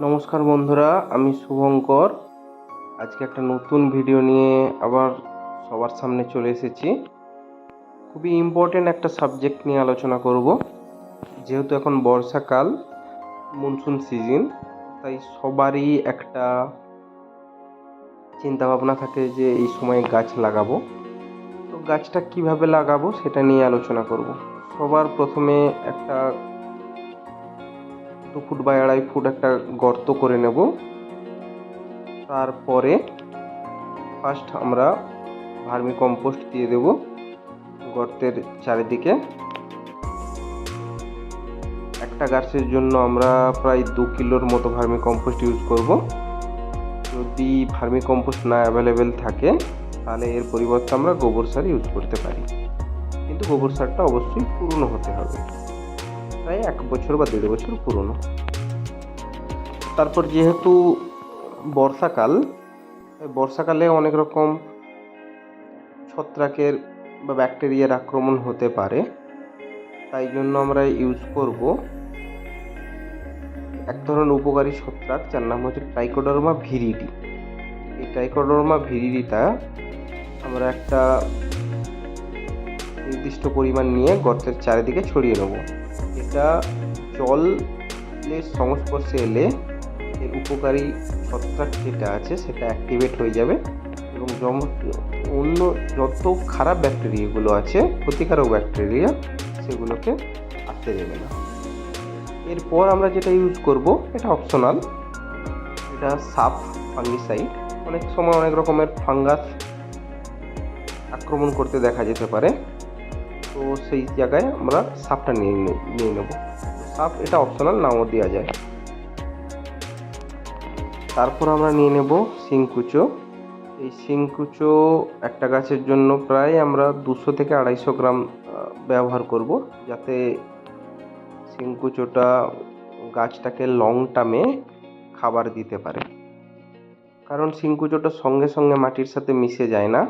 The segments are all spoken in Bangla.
নমস্কার বন্ধুরা, আমি শুভঙ্কর। আজকে একটা নতুন ভিডিও নিয়ে আবার সবার সামনে চলে এসেছি। খুবই ইম্পর্টেন্ট একটা সাবজেক্ট নিয়ে আলোচনা করব। যেহেতু এখন বর্ষাকাল মনসুন সিজন তাই সবারই একটা চিন্তা ভাবনা থাকে যে এই সময় গাছ লাগাবো। তো গাছটা কীভাবে লাগাবো সেটা নিয়ে আলোচনা করব। সবার প্রথমে একটা দু ফুট বা আড়াই ফুট একটা গর্ত করে নেব। তারপরে ফার্স্ট আমরা ভার্মি কম্পোস্ট দিয়ে দেব গর্তের চারিদিকে। একটা গাছের জন্য আমরা প্রায় দু কিলোর মতো ভার্মি কম্পোস্ট ইউজ করব। যদি ভার্মি কম্পোস্ট না অ্যাভেলেবেল থাকে, তাহলে এর পরিবর্তে আমরা গোবর সার ইউজ করতে পারি। কিন্তু গোবর সারটা অবশ্যই পুরনো হতে হবে। প্রায় এক বছর বা দেড় বছর পুরনো। তারপর যেহেতু বর্ষাকাল বর্ষাকালে অনেক রকম ছত্রাকের বা ব্যাকটেরিয়ার আক্রমণ হতে পারে। তাই জন্য আমরা ইউজ করব এক ধরনের উপকারী ছত্রাক, যার নাম হচ্ছে ট্রাইকোডার্মা ভিরিডি এই ট্রাইকোডার্মা ভিরিডিটা আমরা একটা নির্দিষ্ট পরিমাণ নিয়ে গর্তের চারিদিকে ছড়িয়ে নেব। এটা জলের সংস্পর্শে এলে এর উপকারী ছত্রাক যেটা আছে সেটা অ্যাক্টিভেট হয়ে যাবে এবং জম- অন্য যত খারাপ ব্যাকটেরিয়াগুলো আছে, ক্ষতিকারক ব্যাকটেরিয়া সেগুলোকে আসতে দেবে না। এরপর আমরা যেটা ইউজ করব, এটা অপশনাল এটা সাপ ফাঙ্গিসাইড অনেক সময় অনেক রকমের ফাঙ্গাস আক্রমণ করতে দেখা যেতে পারে। তো সেই জায়গায় আমরা সাপটা নিয়ে নিয়ে নেব। সাপ এটা অপশনাল নাও দেওয়া যায়। তারপর আমরা নিয়ে নেব শিংকুচো। এই শিংকুচো একটা গাছের জন্য প্রায় আমরা দুশো থেকে আড়াইশো গ্রাম ব্যবহার করব। যাতে শিংকুচোটা গাছটাকে লং টার্মে খাবার দিতে পারে। কারণ শিংকুচোটা সঙ্গে সঙ্গে মাটির সাথে মিশে যায় না।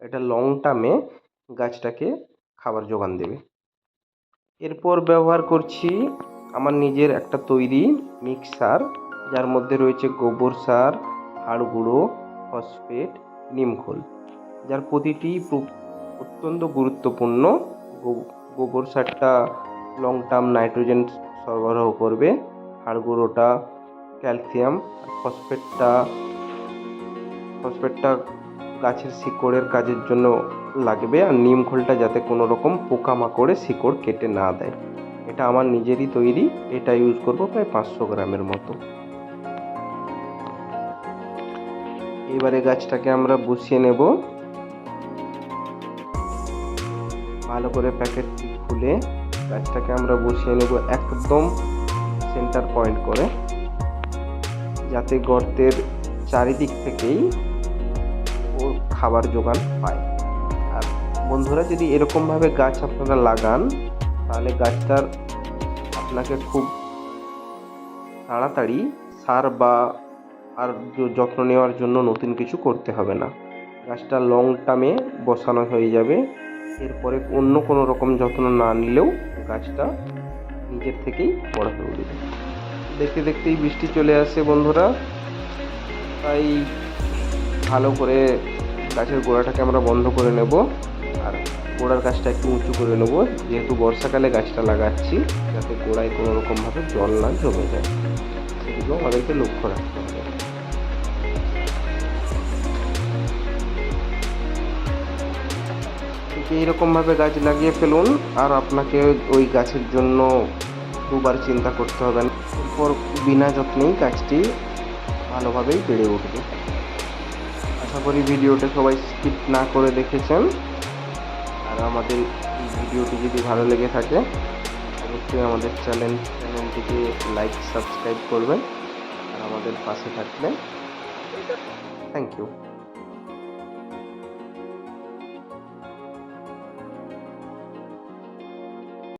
এটা লং টার্মে গাছটাকে খাবার যোগান দেবে। এরপর ব্যবহার করছি আমার নিজের একটা তৈরি মিক্সার, যার মধ্যে রয়েছে গোবর সার, হাড় গুঁড়ো, ফসফেট নিমখোল যার প্রতিটি অত্যন্ত গুরুত্বপূর্ণ। গোবর সারটা লং টার্ম নাইট্রোজেন সরবরাহ করবে। হাড় গুঁড়োটা ক্যালসিয়াম ফসফেটটা ফসফেটটা গাছের শিকড়ের কাজের জন্য লাগবে আর নিম খোলটা যাতে কোনো রকম পোকামাকড়ে শিকড় কেটে না দেয়। এটা আমার নিজেরই তৈরি, এটা ইউজ করব প্রায় পাঁচশো গ্রামের মতো। এবারে গাছটাকে আমরা বসিয়ে নেব। ভালো করে প্যাকেটটি খুলে গাছটাকে আমরা বসিয়ে নেব একদম সেন্টার পয়েন্ট করে। যাতে গর্তের চারিদিক থেকেই ও খাবার যোগান পায়। বন্ধুরা, যদি এরকমভাবে গাছ আপনারা লাগান, তাহলে গাছটার আপনাকে খুব তাড়াতাড়ি সার বা আর যত্ন নেওয়ার জন্য নতুন কিছু করতে হবে না। গাছটা লং টার্মে বসানো হয়ে যাবে। এরপরে অন্য কোনো রকম যত্ন না নিলেও গাছটা নিজের থেকেই বড় হয়ে উঠবে। দেখতে দেখতেই বৃষ্টি চলে আসে বন্ধুরা। তাই ভালো করে গাছের গোড়াটাকে আমরা বন্ধ করে নেব। গোড়ার গাছটা একটু উঁচু করে নেব। যেহেতু বর্ষাকালে গাছটা লাগাচ্ছি, যাতে গোড়ায় কোনো রকমভাবে জল না জমে যায়। সেগুলো আমাদেরকে লক্ষ্য রাখতে হবে। এইরকমভাবে গাছ লাগিয়ে ফেলুন, আর আপনাকে ওই গাছের জন্য দুবার চিন্তা করতে হবে না। এরপর বিনা যত্নেই গাছটি ভালোভাবেই বেড়ে উঠবে। আশা করি ভিডিওটা সবাই স্কিপ না করে দেখেছেন। আর আমাদের এই ভিডিওটি যদি ভালো লেগে থাকে, অবশ্যই আমাদের চ্যানেল, চ্যানেলটিকে লাইক সাবস্ক্রাইব করবেন আর আমাদের পাশে থাকবেন। Thank you